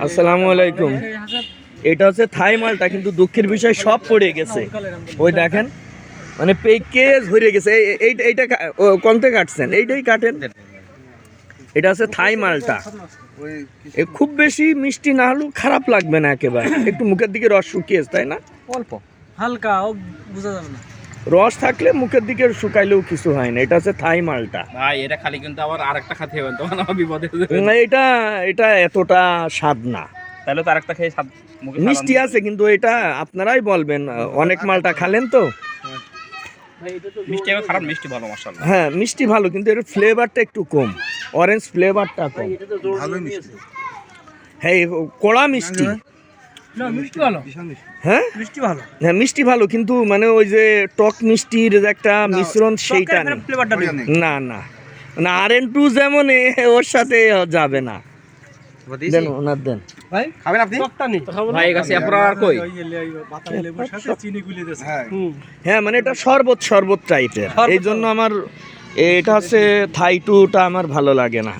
আসসালামু আলাইকুম। এটা হচ্ছে থাই মালটা কিন্তু দুঃখের বিষয় সব পড়ে গেছে। ওই দেখেন মানে পেকে ধরে গেছে। এই- এই এইটা কা- ও, কোনতে কাটছেন? এইটাই কাটেন। এটা হচ্ছে থাই মালটা। খুব বেশি মিষ্টি না হলেও খারাপ লাগবে না একেবারে। একটু মুখের দিকে রস শুকিয়েছে তাই না? অল্প। হালকা বোঝা যাবে না। রস থাকলে মুখের দিকে শুকাইলেও কিছু হয় না। এটা হচ্ছে থাই মালটা। ভাই এটা খালি কিন্তু আবার আরেকটা খাতে হবে তখন আমার বিপদে না, এটা এটা এতটা স্বাদ না। তাহলে তো আরেকটা খেয়ে স্বাদ মিষ্টি আছে কিন্তু এটা আপনারাই বলবেন অনেক মালটা খালেন তো? মিষ্টি খারাপ মিষ্টি ভালো মশলা হ্যাঁ মিষ্টি ভালো কিন্তু এর ফ্লেভারটা একটু কম। অরেঞ্জ ফ্লেভারটা কম। হ্যাঁ কড়া মিষ্টি। হ্যাঁ? মিষ্টি ভালো। হ্যাঁ মিষ্টি ভালো কিন্তু মানে ওই যে টক মিষ্টির যে একটা মিশ্রণ সেইটা না না। না আর এন টু যেমন এ, ওর সাথে যাবে না। দেন ওনার দেন। ভাই খাবেন আপনি? ভাই এই আপনার আর কই? হ্যাঁ। মানে এটা শরবত শরবত টাইপের এই জন্য আমার এটা হচ্ছে থাই টুটা আমার ভালো লাগে না।